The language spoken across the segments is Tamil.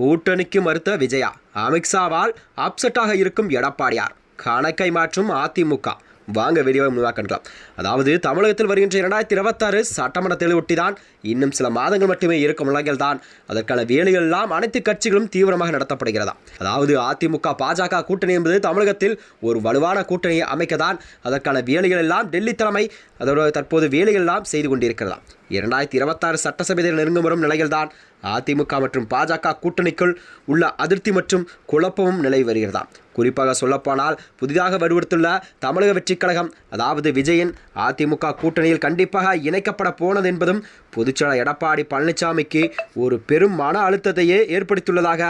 கூட்டணிக்கு மறுத்த விஜயா? அமித்ஷாவால் அப்செட்டாக இருக்கும் எடப்பாடியார். கணக்கை மாற்றும் அதிமுக. வாங்க வீடியோவை முழுவாக்கலாம் அதாவது தமிழகத்தில் வருகின்ற இரண்டாயிரத்தி இருபத்தாறு சட்டமன்ற தேர்தலை ஒட்டிதான் இன்னும் சில மாதங்கள் மட்டுமே இருக்கும் நிலையில் தான் அதற்கான வேலைகள் எல்லாம் அனைத்து கட்சிகளும் தீவிரமாக நடத்தப்படுகிறதா? அதாவது அதிமுக பாஜக கூட்டணி என்பது தமிழகத்தில் ஒரு வலுவான கூட்டணியை அமைக்கதான் அதற்கான வேலைகள் எல்லாம் டெல்லி தலைமை அதோட தற்போது வேலைகள் எல்லாம் செய்து கொண்டிருக்கிறதா? இரண்டாயிரத்தி இருபத்தாறு சட்டசபை தேர்தல் நெருங்கும் வரும் நிலையில்தான் அதிமுக மற்றும் பாஜக கூட்டணிக்குள் உள்ள அதிருப்தி மற்றும் குழப்பமும் நிலை வருகிறதா குறிப்பாக சொல்லப்போனால் புதிதாக வருவடுத்துள்ள தமிழக வெற்றிக் கழகம் அதாவது விஜயன் அதிமுக கூட்டணியில் கண்டிப்பாக இணைக்கப்பட போனது என்பதும் பொதுச்செயலாளர் எடப்பாடி பழனிசாமிக்கு ஒரு பெரும் மன அழுத்தத்தையே ஏற்படுத்தியுள்ளதாக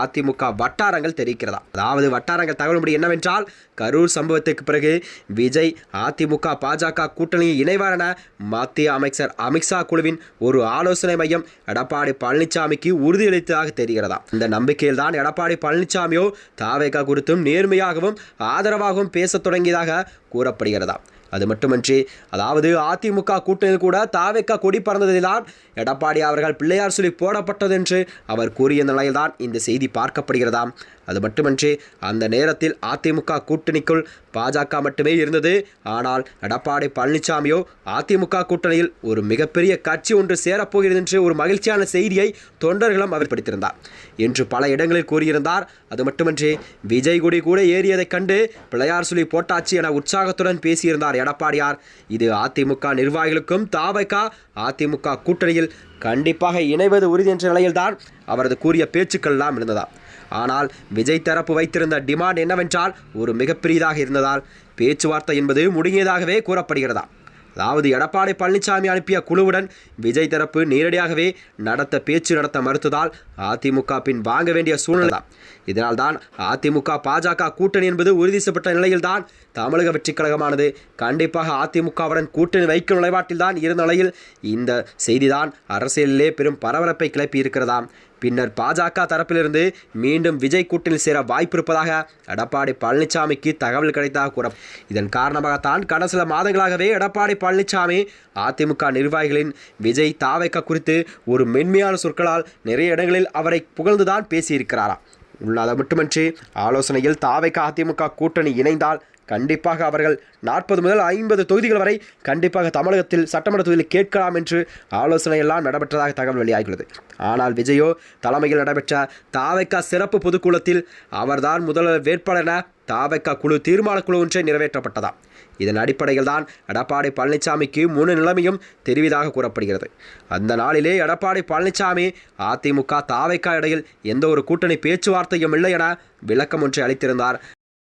அதிமுக வட்டாரங்கள் தெரிவிக்கிறதா. அதாவது வட்டாரங்கள் தகவல்படி என்னவென்றால் கரூர் சம்பவத்துக்கு பிறகு விஜய் அதிமுக பாஜக கூட்டணியில் இணைவார் என மத்திய அமைச்சர் அமித் அமித்ஷா குழுவின் ஒரு ஆலோசனை மையம் எடப்பாடி பழனிசாமிக்கு உறுதியளித்ததாக தெரிகிறதா? இந்த நம்பிக்கையில் தான் எடப்பாடி பழனிசாமியோ தாவேகா குறித்தும் நேர்மையாகவும் ஆதரவாகவும் பேசத் தொடங்கியதாக கூறப்படுகிறதா. அது மட்டுமின்றி அதாவது அதிமுக கூட்டணியில் கூட தாவேக்கா கொடி பறந்ததில்தான் எடப்பாடி அவர்கள் பிள்ளையார் சொல்லி போடப்பட்டது என்று அவர் கூறிய நிலையில்தான் இந்த செய்தி பார்க்கப்படுகிறதாம் அது மட்டுமின்றி அந்த நேரத்தில் அதிமுக கூட்டணிக்குள் பாஜக மட்டுமே இருந்தது. ஆனால் எடப்பாடி பழனிசாமியோ அதிமுக கூட்டணியில் ஒரு மிகப்பெரிய கட்சி ஒன்று சேரப்போகிறது என்று ஒரு மகிழ்ச்சியான செய்தியை தொண்டர்களும் அவர் படித்திருந்தார் என்று பல இடங்களில் கூறியிருந்தார். அது மட்டுமின்றி விஜய் குடி கூட ஏறியதைக் கண்டு பிள்ளையார் சொல்லி போட்டாச்சு என உற்சாகத்துடன் பேசியிருந்தார் எடப்பாடியார். இது அதிமுக நிர்வாகிகளுக்கும் தாவைக்கா அதிமுக கூட்டணியில் கண்டிப்பாக இணைவது உறுதி என்ற நிலையில்தான் அவரது கூறிய பேச்சுக்கள் எல்லாம் இருந்ததா. ஆனால் விஜய் தரப்பு வைத்திருந்த டிமாண்ட் என்னவென்றால் ஒரு மிகப்பெரியதாக இருந்ததால். பேச்சுவார்த்தை என்பது முடுங்கியதாகவே கூறப்படுகிறதா. அதாவது எடப்பாடி பழனிசாமி அனுப்பிய குழுவுடன் விஜய் தரப்பு நேரடியாகவே நடத்த பேச்சு நடத்த மறுத்ததால் அதிமுக பின் வாங்க வேண்டிய சூழ்நிலை தான். இதனால்தான் அதிமுக பாஜக கூட்டணி என்பது உறுதி செய்யப்பட்ட நிலையில்தான் தமிழக வெற்றிக் கழகமானது. கண்டிப்பாக அதிமுகவுடன் கூட்டணி வைக்கும் நிலைப்பாட்டில்தான் இருந்த நிலையில் இந்த செய்திதான் அரசியலிலே பெரும் பரபரப்பை கிளப்பி இருக்கிறதாம் பின்னர் பாஜக தரப்பிலிருந்து மீண்டும் விஜய் கூட்டணியில் சேர வாய்ப்பு இருப்பதாக எடப்பாடி பழனிசாமிக்கு தகவல் கிடைத்ததாக கூற இதன் காரணமாகத்தான் கடந்த சில மாதங்களாகவே எடப்பாடி பழனிசாமி அதிமுக நிர்வாகிகளின் விஜய் தாவைக்க குறித்து ஒரு மென்மையான சொற்களால் நிறைய இடங்களில் அவரை புகழ்ந்துதான் பேசியிருக்கிறாராம் உள்ளாத மட்டுமின்றி ஆலோசனையில் தாவைக்க அதிமுக கூட்டணி இணைந்தால் கண்டிப்பாக அவர்கள் நாற்பது முதல் ஐம்பது தொகுதிகள் வரை கண்டிப்பாக தமிழகத்தில் சட்டமன்ற தொகுதியில் கேட்கலாம் என்று ஆலோசனை எல்லாம் நடைபெற்றதாக தகவல் வெளியாகியுள்ளது. ஆனால் விஜயோ தலைமையில் நடைபெற்ற தாவைக்கா சிறப்பு பொதுக்கூட்டத்தில் அவர்தான் முதல்வர் வேட்பாளர் என தாவைக்கா குழு தீர்மான குழு ஒன்றை நிறைவேற்றப்பட்டதாம். இதன் அடிப்படையில் தான் எடப்பாடி பழனிசாமிக்கு முழு நிலைமையும் தெரிவிதாக கூறப்படுகிறது. அந்த நாளிலே எடப்பாடி பழனிசாமி அதிமுக தாவைக்கா இடையில் எந்த ஒரு கூட்டணி பேச்சுவார்த்தையும் இல்லை என விளக்கம் ஒன்றை அளித்திருந்தார்